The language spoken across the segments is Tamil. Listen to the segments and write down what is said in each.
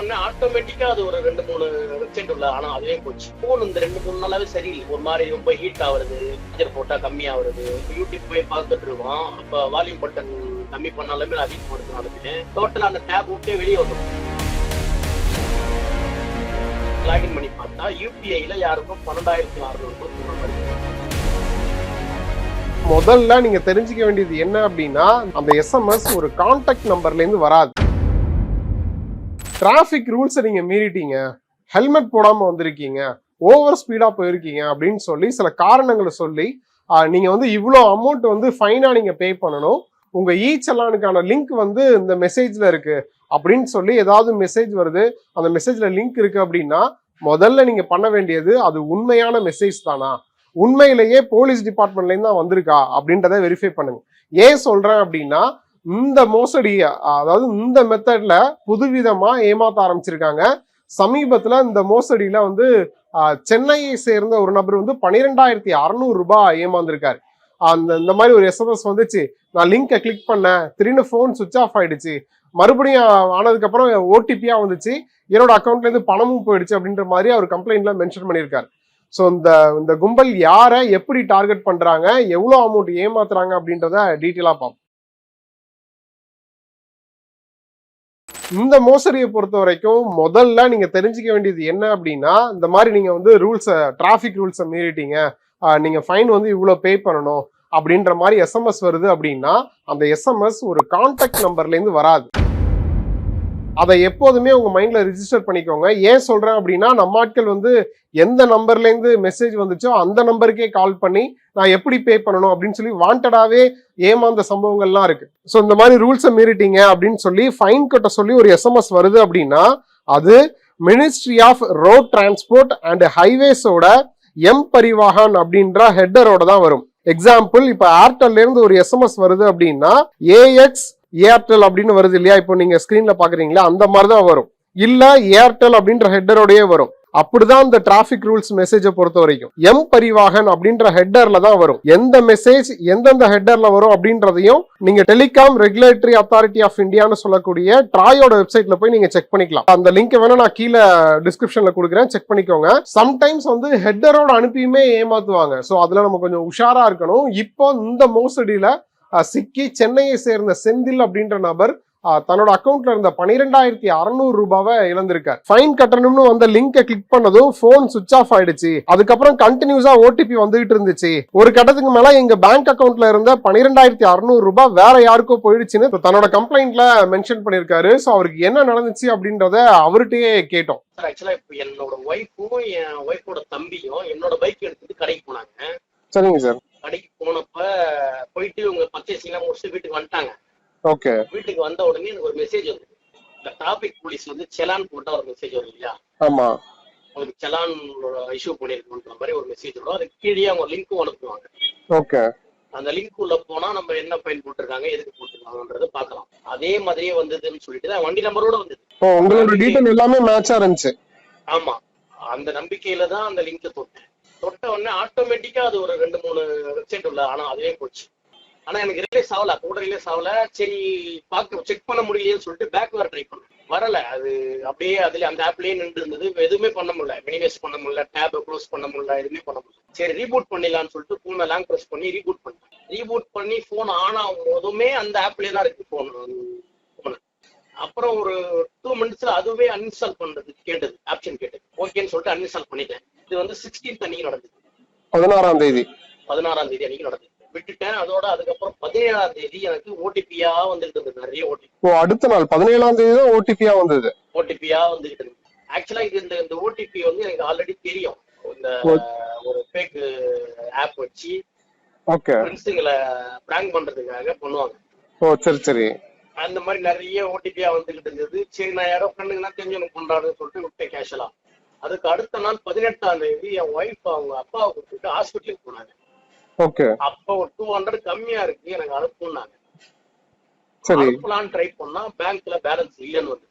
உடனே ஆட்டோமேட்டிக்கா அது ஒரு ரெண்டு மூணு வெப்சைட் உள்ள ஆனா அதுவே போச்சு. போன் இந்த ரெண்டு மூணு நாளாவே சரியில்லை. ஒரு மாதிரி ரொம்ப ஹீட் ஆகுறது சார்ஜர் போட்டா கம்மி ஆகுறது. யூடியூப் போய் பார்த்துட்டு இருக்கோம். அப்ப வால்யூம் பட்டன் கம்மி பண்ணாலுமே அதிகப்படுத்து நடக்குது டோட்டல் அந்த டேப் விட்டே வெளியே வந்துடும் லாகின் பண்ணி பார்த்தா யூபிஐல யாருக்கும் பன்னெண்டாயிரத்தி அறுநூறு முதல்ல நீங்க தெரிஞ்சுக்க வேண்டியது என்ன அப்படின்னா அந்த எஸ்எம்எஸ் ஒரு கான்டாக்ட் நம்பர்ல இருந்து வராது. டிராஃபிக் ரூல்ஸை நீங்கள் மீறிட்டீங்க. ஹெல்மெட் போடாமல் வந்திருக்கீங்க. ஓவர் ஸ்பீடாக போயிருக்கீங்க அப்படின்னு சொல்லி சில காரணங்களை சொல்லி நீங்கள் வந்து இவ்வளோ அமௌண்ட் வந்து ஃபைனாக நீங்கள் பே பண்ணணும். உங்கள் இ சலானுக்கான லிங்க் வந்து இந்த மெசேஜில் இருக்குது அப்படின்னு சொல்லி ஏதாவது மெசேஜ் வருது. அந்த மெசேஜில் லிங்க் இருக்குது அப்படின்னா முதல்ல நீங்கள் பண்ண வேண்டியது அது உண்மையான மெசேஜ் தானா? உண்மையிலேயே போலீஸ் டிபார்ட்மெண்ட்லேருந்து தான் வந்திருக்கா? அப்படின்றத வெரிஃபை பண்ணுங்க. ஏன் சொல்கிறேன் அப்படின்னா இந்த மோசடி அதாவது இந்த மெத்தட்ல புதுவிதமா ஏமாத்த ஆரம்பிச்சிருக்காங்க. சமீபத்துல இந்த மோசடியில வந்து சென்னையை சேர்ந்த ஒரு நபர் வந்து பன்னிரெண்டாயிரத்தி அறநூறு ரூபாய் ஏமாந்திருக்காரு. அந்த இந்த மாதிரி ஒரு எஸ்எம்எஸ் வந்துச்சு. நான் லிங்கை கிளிக் பண்ணேன். திடீர்னு ஃபோன் சுவிச் ஆஃப் ஆயிடுச்சு. மறுபடியும் ஆனதுக்கு அப்புறம் ஓடிபியா வந்துச்சு. என்னோட அக்கௌண்ட்ல இருந்து பணமும் போயிடுச்சு அப்படின்ற மாதிரி அவர் கம்ப்ளைண்ட்ல மென்ஷன் பண்ணியிருக்காரு. ஸோ இந்த இந்த கும்பல் யாரை எப்படி டார்கெட் பண்றாங்க எவ்வளோ அமௌண்ட் ஏமாத்துறாங்க அப்படின்றத டீட்டெயிலாக பார்ப்போம். இந்த மோசடியை பொறுத்த வரைக்கும் முதல்ல நீங்க தெரிஞ்சுக்க வேண்டியது என்ன அப்படின்னா இந்த மாதிரி நீங்க வந்து ரூல்ஸை டிராஃபிக் ரூல்ஸை மீறிட்டீங்க. நீங்க ஃபைன் வந்து இவ்வளோ பே பண்ணணும் அப்படின்ற மாதிரி எஸ்எம்எஸ் வருது அப்படின்னா அந்த எஸ்எம்எஸ் ஒரு கான்டாக்ட் நம்பர்லேருந்து வராது. அதை எப்போதுமே உங்க மைண்ட்ல ரிஜிஸ்டர் பண்ணிக்கோங்க. ஏன் சொல்றேன் அப்படின்னா நம்ம ஆட்கள் வந்து எந்த நம்பர்ல இருந்து மெசேஜ் வந்துச்சோ அந்த நம்பருக்கே கால் பண்ணி நான் எப்படி பே பண்ணணும் அப்படின்னு சொல்லி வாண்டடாவே ஏமாந்த சம்பவங்கள்லாம் இருக்கு. ஸோ இந்த மாதிரி ரூல்ஸை மீறிட்டீங்க அப்படின்னு சொல்லி ஃபைன் கட்ட சொல்லி ஒரு எஸ்எம்எஸ் வருது அப்படின்னா அது ministry of road transport and ஹைவேஸோட M Parivahan அப்படின்ற ஹெட்டரோட தான் வரும். எக்ஸாம்பிள் இப்போ ஏர்டெல்ல இருந்து ஒரு எஸ்எம்எஸ் வருது அப்படின்னா ஏஎக்ஸ் ஏர்டெல் அப்படின்னு வருது இல்லையா? இப்போ நீங்க ஸ்கிரீன்ல பாக்குறீங்களா? அந்த மாதிரி தான் வரும். இல்ல ஏர்டெல் அப்படின்ற ஹெட்டரோடயே வரும். அப்படிதான் இந்த டிராபிக் ரூல்ஸ் மெசேஜை பொறுத்த வரைக்கும். எம் பரிவாகன் அப்படின்ற ஹெட்டர்ல தான் வரும். எந்த மெசேஜ் எந்தெந்த ஹெட்டர்ல வரும் அப்படின்றதையும் நீங்க டெலிகாம் ரெகுலேட்டரி அத்தாரிட்டி ஆஃப் இந்தியான்னு சொல்லக்கூடிய ட்ராயோட வெப்சைட்ல போய் நீங்க செக் பண்ணிக்கலாம். அந்த லிங்க் வேணா நான் கீழே டிஸ்கிரிப்ஷன்ல கொடுக்குறேன். செக் பண்ணிக்கோங்க. சம்டைம்ஸ் வந்து ஹெட்டரோட அனுப்பியுமே ஏமாத்துவாங்க. ஸோ அதுல நம்ம கொஞ்சம் உஷாரா இருக்கணும். இப்போ இந்த மோசடியில சிக்கி சென்னையை சேர்ந்த செந்தில் அப்படின்ற நபர் தன்னோட அக்கௌண்ட்ல இருந்த பனிரெண்டாயிரத்தி அறுநூறு ரூபாவை இழந்திருக்கார். ஃபைன் கட்டணும்னு வந்த லிங்கை கிளிக் பண்ணதும் போன் சுவிச் ஆஃப் ஆயிடுச்சு. அதுக்கப்புறம் கண்டினியூஸா ஓடிபி வந்துகிட்டு இருந்துச்சு. ஒரு கட்டத்துக்கு மேல எங்க பேங்க் அக்கவுண்ட்ல இருந்த பனிரெண்டாயிரத்தி அறுநூறு ரூபாய் வேற யாருக்கோ போயிடுச்சுன்னு தன்னோட கம்ப்ளைண்ட்ல மென்ஷன் பண்ணிருக்காரு ஸோ அவருக்கு என்ன நடந்துச்சு அப்படின்றத அவர்கிட்டயே கேட்டோம். சார் ஆக்சுவலா இப்போ என்னோட ஒய்ஃபும் என் ஒய்ஃபோட தம்பியும் என்னோட பைக் எடுத்துட்டு கடைக்கு போனாங்க. சரிங்க சார் கடைக்கு போனப்ப போயிட்டு இவங்க பர்ச்சேசிங் எல்லாம் முடிச்சுட்டு வீட்டுக்கு வந்துட்டாங்க. ஓகே வீட்டுக்கு வந்த உடனே எனக்கு ஒரு மெசேஜ் வந்து இந்த டிராபிக் போலீஸ் வந்து செலான் போட்டா ஒரு மெசேஜ் வரும் இல்லையா? ஆமா. உங்களுக்கு செலான் இஷ்யூ பண்ணிருக்கணுன்ற மாதிரி ஒரு மெசேஜ் வரும். அதுக்கு கீழே அவங்க லிங்க்கும் அனுப்புவாங்க. ஓகே அந்த லிங்க் உள்ள போனா நம்ம என்ன ஃபைன் போட்டிருக்காங்க எதுக்கு போட்டிருக்காங்கன்றத பார்க்கலாம். அதே மாதிரியே வந்ததுன்னு சொல்லிட்டு வண்டி நம்பரோட வந்தது. உங்களோட டீடைல் எல்லாமே மேட்சா இருந்துச்சு. ஆமா. அந்த நம்பிக்கையில தான் அந்த லிங்க் தொட்டேன். தொட்ட உடனே ஆட்டோமேட்டிக்கா அது ஒரு ரெண்டு மூணு வெப்சைட் உள்ள ஆனா அதுவே போச்சு. ஆனா எனக்கு ரிலேஸ் ஆகல கூட ரிலேஸ் ஆகல சரி பார்க்க செக் பண்ண முடியலையேன்னு சொல்லிட்டு பேக் வேற ட்ரை பண்ணேன். வரல. அது அப்படியே அதுல அந்த ஆப்லயே நின்று இருந்தது. எதுவுமே பண்ண முடியல. மினிமைஸ் பண்ண முடியல. டேப் க்ளோஸ் பண்ண முடியல. எதுவுமே பண்ண முடியல. சரி ரீபூட் பண்ணிடலாம்னு சொல்லிட்டு போனை லாங் ப்ரெஸ் பண்ணி ரீபூட் பண்ணேன். ரீபூட் பண்ணி போன் ஆன் ஆகும் போதுமே அந்த ஆப்லயே தான் இருக்கு போன் அப்புறம் ஒரு டூ மினிட்ஸ்ல அதுவே அன்இன்ஸ்டால் பண்றது கேட்டது ஆப்ஷன் கேட்டது. ஓகேன்னு சொல்லிட்டு அன்இன்ஸ்டால் பண்ணிட்டேன். இது வந்து சிக்ஸ்டீன்த் அன்னைக்கு நடந்தது. பதினாறாம் தேதி. பதினாறாம் தேதி அன்னைக்கு நடந்தது. விட்டுட்டேன். அதோட அதுக்கப்புறம் பதினேழாம் தேதி எனக்கு ஓடிபியா வந்துட்டு இருந்தது நிறைய ஓடிபி அடுத்த நாள் பதினேழாம் தேதி தான் ஓடிபியா வந்தது. ஓடிபியா வந்துட்டு இருந்தது. ஆக்சுவலா இது இந்த இந்த ஓடிபி வந்து எனக்கு ஆல்ரெடி தெரியும். இந்த. ஒரு ஃபேக் ஆப் வச்சு ஓகே ஃப்ரெண்ட்ஸுங்களை பிராங்க் பண்றதுக்காக பண்ணுவாங்க. ஓ சரி சரி. அந்த மாதிரி நிறைய ஓடிபியா வந்துகிட்டு இருந்தது. சரி நான் யாரோ ஃப்ரெண்டுங்கன்னா தெரிஞ்சவனுக்கு பண்றாருன்னு சொல்லிட்டு விட்டேன் கேஷுவலா அதுக்கு அடுத்த நாள் பதினெட்டாம் தேதி என் ஒய்ஃப் அவங்க அப்பாவை கூப்பிட்டு ஹாஸ்பிட்டலுக்கு போனாங்க. ஓகே அப்போ ஒரு டூ ஹண்ட்ரட் கம்மியா இருக்கு எனக்கு அனுப்புனாங்க. சரி. அனுப்பலான்னு ட்ரை பண்ணா பேங்க்ல பேலன்ஸ் இல்லைன்னு வந்து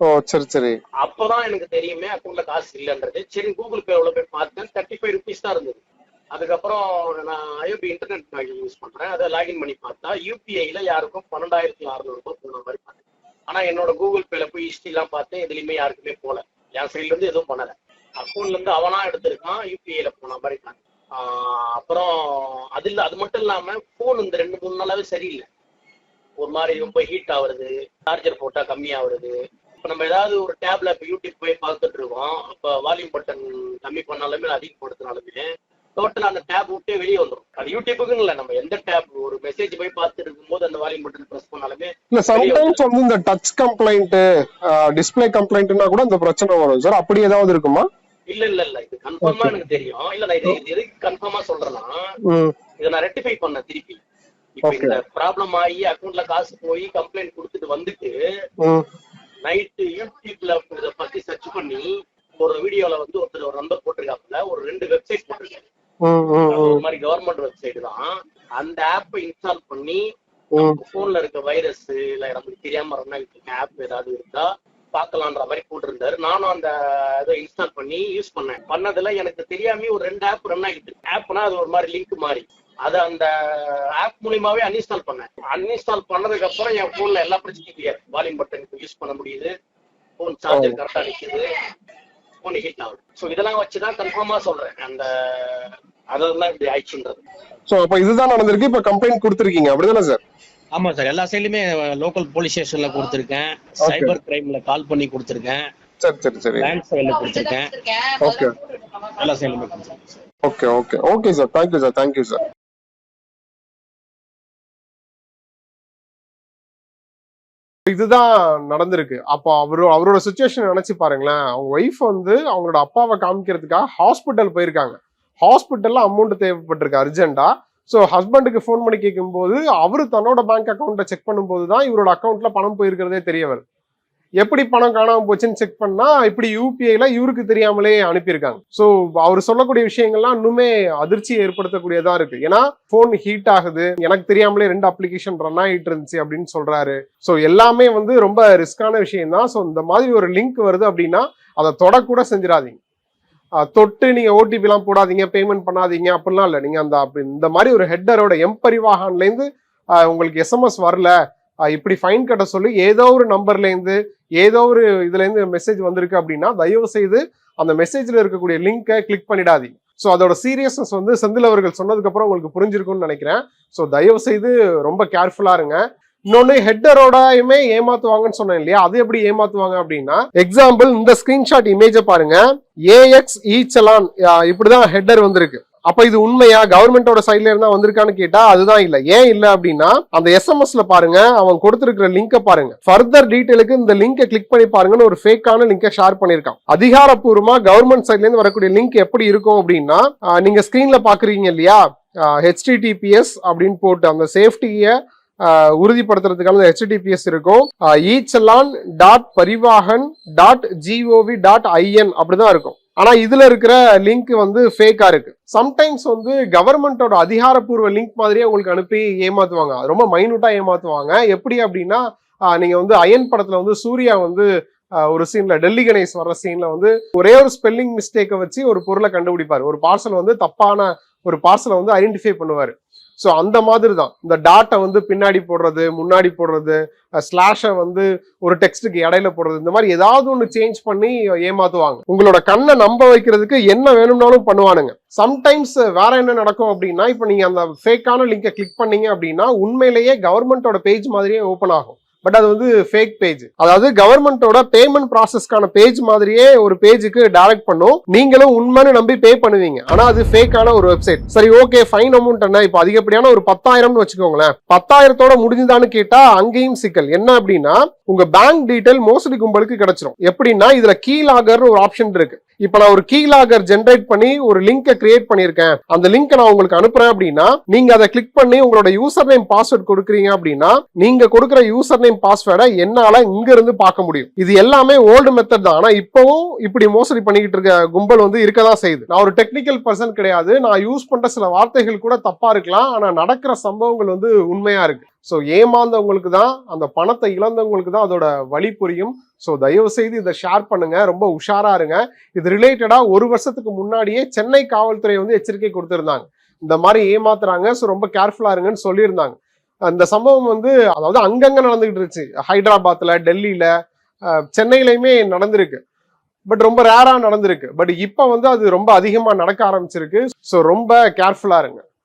ஓ சரி சரி. அப்பதான் எனக்கு தெரியுமே அக்கௌண்ட்ல காசு இல்லைன்றது. சரி கூகுள் பே எவ்வளவு போய் பார்த்தேன் தேர்ட்டி ஃபைவ் ருபீஸ் தான் இருந்தது. அதுக்கப்புறம் நான் ஐஓபி இன்டர்நெட் பேங்கிங் யூஸ் பண்றேன். அதை லாகின் பண்ணி பார்த்தா யூபிஐல யாருக்கும் பன்னெண்டாயிரத்தி அறுநூறு ரூபாய் போன மாதிரி பார்த்தேன். ஆனா என்னோட கூகுள் பேல போய் ஹிஸ்டரி எல்லாம் பார்த்தேன். எதுலயுமே யாருக்குமே போல என் சைட்ல இருந்து எதுவும் பண்ணல. அக்கௌண்ட்ல இருந்து அவனா எடுத்திருக்கான் யூபிஐல போன மாதிரி காட்டு. ஆஹ் அப்புறம் அது இல்ல அது மட்டும் இல்லாம போன் இந்த ரெண்டு மூணு நாளாவே சரியில்லை. ஒரு மாதிரி ரொம்ப ஹீட் ஆகுறது சார்ஜர் போட்டா கம்மியாகுறது இப்போ நம்ம ஏதாவது ஒரு டேப்ல இப்போ யூடியூப் போய் பார்த்துட்டு இருக்கோம். அப்போ வால்யூம் பட்டன் கம்மி பண்ணாலுமே அதிகப்படுத்தினாலுமே டோட்டலா அந்த டேப் விட்டே வெளியே வந்துடும் அது யூடியூப்புக்குன்னு இல்லை நம்ம எந்த டேப் ஒரு மெசேஜ் போய் பார்த்துட்டு இருக்கும்போது அந்த வால்யூம் பட்டன் ப்ரெஸ் பண்ணாலுமே இல்ல சம்டைம்ஸ் வந்து இந்த டச் கம்ப்ளைண்ட் டிஸ்பிளே கம்ப்ளைண்ட்னா கூட இந்த பிரச்சனை வரும். சார் அப்படி ஏதாவது இருக்குமா? இல்ல இல்ல இல்ல. இது கன்ஃபார்மா எனக்கு தெரியும். இல்ல நான் இது இது எதுக்கு கன்ஃபார்மா சொல்றேன்னா இதை நான் ரெக்டிஃபை பண்ணேன் திருப்பி. இப்போ. இந்த ப்ராப்ளம் ஆகி அக்கௌண்ட்ல காசு போய் கம்ப்ளைண்ட் கொடுத்துட்டு வந்துட்டு நைட்டு யூடியூப்ல இதை பத்தி சர்ச் பண்ணி ஒரு வீடியோல வந்து ஒருத்தர் ஒரு நம்பர் போட்டிருக்காப்புல ஒரு ரெண்டு வெப்சைட் அது ஒரு மாதிரி கவர்மெண்ட் வெப்சைட் தான். அந்த ஆப்பை இன்ஸ்டால் பண்ணி போன்ல இருக்க வைரஸ் இல்ல நமக்கு தெரியாம ரன் ஆகிட்டு ஆப் ஏதாவது இருக்கா பார்க்கலான்ற மாதிரி போட்டிருந்தாரு. நானும் அந்த இதை இன்ஸ்டால் பண்ணி யூஸ் பண்ணேன். பண்ணதுல எனக்கு தெரியாம ஒரு ரெண்டு ஆப் ரன் ஆகிட்டு ஆப்னா அது ஒரு மாதிரி லிங்க் மாதிரி அதை அந்த ஆப் மூலியமாவே அன்இன்ஸ்டால் பண்ணேன். அன்இன்ஸ்டால் பண்ணதுக்கு அப்புறம் என் போன்ல எல்லா பிரச்சனையும் கிளியர் வால்யூம் பட்டன் யூஸ் பண்ண முடியுது. போன் சார்ஜர் கரெக்டா நிக்குது. போன் ஹீட் ஆகுது ஸோ இதெல்லாம் வச்சுதான் கன்ஃபார்மா சொல்றேன். அந்த அதெல்லாம் இப்படி ஆயிடுச்சுன்றது. சோ அப்ப இதுதான் நடந்திருக்கு. இப்ப கம்ப்ளைண்ட் கொடுத்துருக்கீங்க. அப்படிதானே சார்? ஆமா சார். எல்லா சைட்லயுமே லோக்கல் போலீஸ் ஸ்டேஷன்ல கொடுத்துருக்கேன். சைபர் கிரைம்ல கால் பண்ணி கொடுத்துருக்கேன். சரி சரி சரி. பேங்க் சைட்ல கொடுத்துருக்கேன். ஓகே எல்லா சைட்லயுமே okay okay okay sir thank you sir thank you sir இதுதான் நடந்திருக்கு. அப்போ அவரு அவரோட சுச்சுவேஷன் நினைச்சு பாருங்களேன். அவங்க ஒய்ஃப் வந்து அவங்களோட அப்பாவை காமிக்கிறதுக்காக ஹாஸ்பிட்டல் போயிருக்காங்க. ஹாஸ்பிட்டல்ல அமௌண்ட் தேவைப்பட்டிருக்கு அர்ஜென்ட்டா ஸோ ஹஸ்பண்டுக்கு ஃபோன் பண்ணி கேட்கும்போது அவரு தன்னோட பேங்க் அக்கௌண்ட்டை செக் பண்ணும்போது தான் இவரோட அக்கௌண்ட்ல பணம் போயிருக்கிறதே தெரிய வருது எப்படி பணம் காணாம போச்சுன்னு செக் பண்ணா இப்படி யூபிஐல இவருக்கு தெரியாமலே அனுப்பியிருக்காங்க. ஸோ அவர் சொல்லக்கூடிய விஷயங்கள்லாம் இன்னுமே அதிர்ச்சி ஏற்படுத்தக்கூடியதா இருக்கு. ஏன்னா ஃபோன் ஹீட் ஆகுது. எனக்கு தெரியாமலே ரெண்டு அப்ளிகேஷன் ரன் ஆகிட்டு இருந்துச்சு அப்படின்னு சொல்றாரு. ஸோ எல்லாமே வந்து ரொம்ப ரிஸ்கான விஷயம் தான் ஸோ இந்த மாதிரி ஒரு லிங்க் வருது அப்படின்னா அதை தொடக்கூட செஞ்சிடாதீங்க. தொட்டு நீங்க ஓடிபி எல்லாம் போடாதீங்க பேமெண்ட் பண்ணாதீங்க அப்படிலாம் இல்லை. நீங்க அந்த அப்படி இந்த மாதிரி ஒரு ஹெட்டரோட எம் உங்களுக்கு எஸ்எம்எஸ் வரல இப்படி ஃபைன் கட்ட சொல்லி ஏதோ ஒரு நம்பர்லேருந்து ஏதோ ஒரு இதுலேருந்து மெசேஜ் வந்திருக்கு அப்படின்னா தயவு செய்து அந்த மெசேஜில் இருக்கக்கூடிய லிங்கை கிளிக் பண்ணிடாதீங்க. ஸோ அதோட சீரியஸ்னஸ் வந்து செந்தில் அவர்கள் சொன்னதுக்கப்புறம் உங்களுக்கு புரிஞ்சிருக்கும்னு நினைக்கிறேன். ஸோ தயவு செய்து ரொம்ப கேர்ஃபுல்லாக இருங்க. இன்னொன்னு ஹெட்டரோடயுமே ஏமாத்துவாங்கன்னு சொன்னேன் இல்லையா? அது எப்படி ஏமாத்துவாங்க அப்படின்னா எக்ஸாம்பிள் இந்த ஸ்கிரீன்ஷாட் இமேஜை பாருங்க. ஏஎக்ஸ் இ இப்படிதான் ஹெட்டர் வந்திருக்கு. அப்ப இது உண்மையா? கவர்மெண்டோட சைட்ல இருந்தா வந்திருக்கான்னு கேட்டா அதுதான் இல்ல. ஏன் இல்ல அப்படின்னா அந்த எஸ்எம்எஸ்ல பாருங்க அவன் கொடுத்திருக்கிற லிங்கை பாருங்க. ஃபர்தர் டீடைலுக்கு இந்த லிங்கை கிளிக் பண்ணி பாருங்கன்னு ஒரு ஃபேக்கான லிங்கை ஷேர் பண்ணிருக்கான் அதிகாரப்பூர்வமா கவர்மெண்ட் சைட்ல இருந்து வரக்கூடிய லிங்க் எப்படி இருக்கும் அப்படின்னா நீங்க ஸ்கிரீன்ல பாக்குறீங்க இல்லையா? ஹெச்டிடிபிஎஸ் அப்படின்னு போட்டு அந்த சேஃப்டியை உறுதிப்படுத்துறதுக்கான ஹெச்டிபிஎஸ் இருக்கும். Echallan dot parivahan dot GOV dot IN அப்படிதான் இருக்கும். ஆனால் இதில் இருக்கிற லிங்க் வந்து ஃபேக்காக இருக்கு. சம்டைம்ஸ் வந்து கவர்மெண்ட்டோட அதிகாரப்பூர்வ லிங்க் மாதிரியே உங்களுக்கு அனுப்பி ஏமாற்றுவாங்க அது ரொம்ப மைனூட்டாக ஏமாற்றுவாங்க எப்படி அப்படின்னா நீங்கள் வந்து அயன் படத்தில் வந்து சூர்யா வந்து ஒரு சீன்ல டெல்லி கணேஷ் வர்ற சீன்ல வந்து ஒரே ஒரு ஸ்பெல்லிங் மிஸ்டேக்கை வச்சு ஒரு பொருளை கண்டுபிடிப்பாரு. ஒரு பார்சல் வந்து தப்பான ஒரு பார்சலை வந்து ஐடென்டிஃபை பண்ணுவார். ஸோ அந்த மாதிரி தான் இந்த டாட்டை வந்து பின்னாடி போடுறது முன்னாடி போடுறது ஸ்லாஷை வந்து ஒரு டெக்ஸ்ட்டுக்கு இடையில போடுறது இந்த மாதிரி ஏதாவது ஒன்று சேஞ்ச் பண்ணி ஏமாத்துவாங்க. உங்களோட கண்ணை நம்ப வைக்கிறதுக்கு என்ன வேணும்னாலும் பண்ணுவானுங்க. சம்டைம்ஸ் வேற என்ன நடக்கும் அப்படின்னா இப்போ நீங்கள் அந்த ஃபேக்கான லிங்கை கிளிக் பண்ணீங்க அப்படின்னா உண்மையிலேயே கவர்மெண்டோட பேஜ் மாதிரியே ஓப்பன் ஆகும். பட் அது வந்து ஃபேக் பேஜ் அதாவது கவர்மெண்டோட பேமெண்ட் ப்ராசஸ்க்கான பேஜ் மாதிரியே ஒரு பேஜுக்கு டைரக்ட் பண்ணும். நீங்களும் உண்மைன்னு நம்பி பே பண்ணுவீங்க. ஆனா அது ஃபேக்கான ஒரு வெப்சைட் சரி ஓகே ஃபைன் அமௌண்ட் என்ன? இப்போ அதிகப்படியான ஒரு பத்தாயிரம்னு வச்சுக்கோங்களேன். பத்தாயிரத்தோட முடிஞ்சுதான்னு கேட்டா அங்கேயும் சிக்கல். என்ன அப்படின்னா உங்க பேங்க் டீடைல் மோசடி கும்பலுக்கு கிடைச்சிரும். எப்படின்னா இதுல கீ லாகர்னு ஒரு ஆப்ஷன் இருக்கு. இப்ப நான் ஒரு கீ லாகர் ஜென்ரேட் பண்ணி ஒரு லிங்கை கிரியேட் பண்ணிருக்கேன் அந்த லிங்கை நான் உங்களுக்கு அனுப்புறேன் அப்படின்னா நீங்க அதை கிளிக் பண்ணி உங்களோட யூசர் நேம் பாஸ்வேர்ட் கொடுக்குறீங்க அப்படின்னா நீங்க கொடுக்குற யூசர் நேம் பாஸ்வேர்டை என்னால இங்க இருந்து பார்க்க முடியும். இது எல்லாமே ஓல்டு மெத்தட் தான். ஆனா இப்பவும் இப்படி மோசடி பண்ணிக்கிட்டு இருக்க கும்பல் வந்து இருக்கதான் செய்யுது. நான் ஒரு டெக்னிக்கல் பர்சன் கிடையாது. நான் யூஸ் பண்ற சில வார்த்தைகள் கூட தப்பா இருக்கலாம். ஆனா நடக்கிற சம்பவங்கள் வந்து உண்மையா இருக்கு. ஸோ ஏமாந்தவங்களுக்கு தான் அந்த பணத்தை இழந்தவங்களுக்கு தான் அதோட வழி புரியும். ஸோ தயவு செய்து இதை ஷேர் பண்ணுங்க. ரொம்ப உஷாரா இருங்க. இது ரிலேட்டடா ஒரு வருஷத்துக்கு முன்னாடியே சென்னை காவல்துறை வந்து எச்சரிக்கை கொடுத்திருந்தாங்க. இந்த மாதிரி ஏமாத்துறாங்க. ஸோ ரொம்ப கேர்ஃபுல்லா இருங்கன்னு சொல்லியிருந்தாங்க. அந்த சம்பவம் வந்து அதாவது அங்கங்க நடந்துகிட்டு இருந்துச்சு. ஹைதராபாத்ல டெல்லியில சென்னையிலையுமே சென்னையிலயுமே நடந்திருக்கு. பட் ரொம்ப ரேரா நடந்திருக்கு. பட் இப்போ வந்து அது ரொம்ப அதிகமா நடக்க ஆரம்பிச்சிருக்கு. ஸோ ரொம்ப கேர்ஃபுல்லா இருங்க.